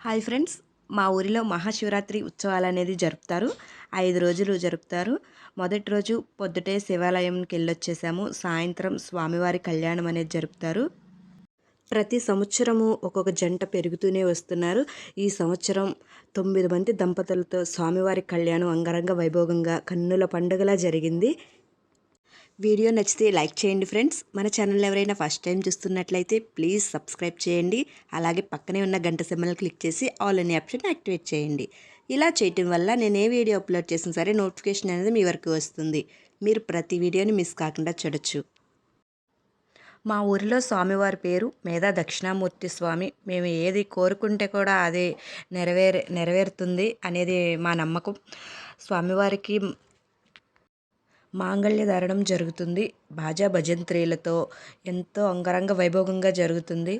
Hi friends మా ఊరిలో మహాశివరాత్రి ఉత్సవాలు అనేది జరుపుతారు. ఐదు రోజులు జరుపుతారు. మొదటి రోజు పొద్దుటే శివాలయంకి వెళ్ళొచ్చేసాము. సాయంత్రం స్వామివారి కళ్యాణం అనేది జరుపుతారు. ప్రతి సంవత్సరము ఒక్కొక్క జంట పెరుగుతూనే వస్తున్నారు. ఈ సంవత్సరం తొమ్మిది మంది దంపతులతో స్వామివారి కళ్యాణం అంగరంగ వైభోగంగా కన్నుల పండుగలా జరిగింది. వీడియో నచ్చితే లైక్ చేయండి ఫ్రెండ్స్. మన ఛానల్ ఎవరైనా ఫస్ట్ టైం చూస్తున్నట్లయితే ప్లీజ్ సబ్స్క్రైబ్ చేయండి. అలాగే పక్కనే ఉన్న గంట సింబల్ క్లిక్ చేసి ఆల్ అనే ఆప్షన్ యాక్టివేట్ చేయండి. ఇలా చేయటం వల్ల నేను ఏ వీడియో అప్లోడ్ చేసినా సరే నోటిఫికేషన్ అనేది మీ వరకు వస్తుంది. మీరు ప్రతి వీడియోని మిస్ కాకుండా చూడొచ్చు. మా ఊరిలో స్వామివారి పేరు మేధా దక్షిణామూర్తి స్వామి. మేము ఏది కోరుకుంటే కూడా అది నెరవేరే నెరవేరుతుంది అనేది మా నమ్మకం. స్వామివారికి మాంగళ్య ధారణం జరుగుతుంది. బాజా భజంత్రీలతో ఎంతో అంగరంగ వైభోగంగా జరుగుతుంది.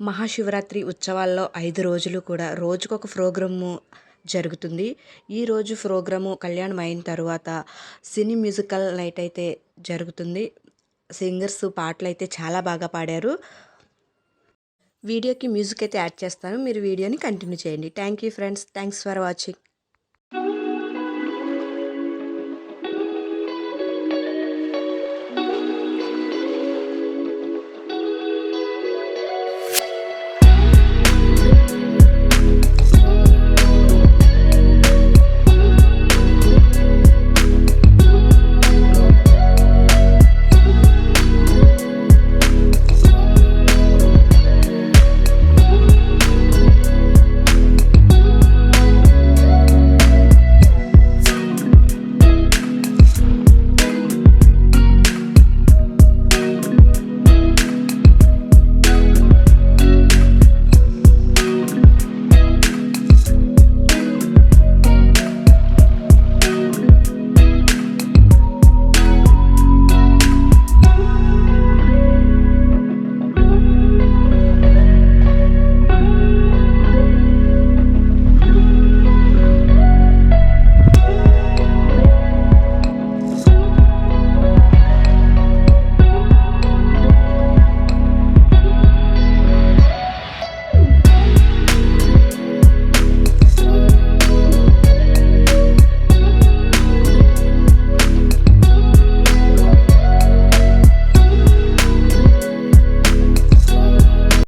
మహాశివరాత్రి ఉత్సవాల్లో ఐదు రోజులు కూడా రోజుకొక ప్రోగ్రాము జరుగుతుంది. ఈరోజు ప్రోగ్రాము కళ్యాణం అయిన తర్వాత సినీ మ్యూజికల్ నైట్ అయితే జరుగుతుంది. సింగర్స్ పాటలు అయితే చాలా బాగా పాడారు. వీడియోకి మ్యూజిక్ అయితే యాడ్ చేస్తాను. మీరు వీడియోని కంటిన్యూ చేయండి. Thank you friends. Thanks for watching.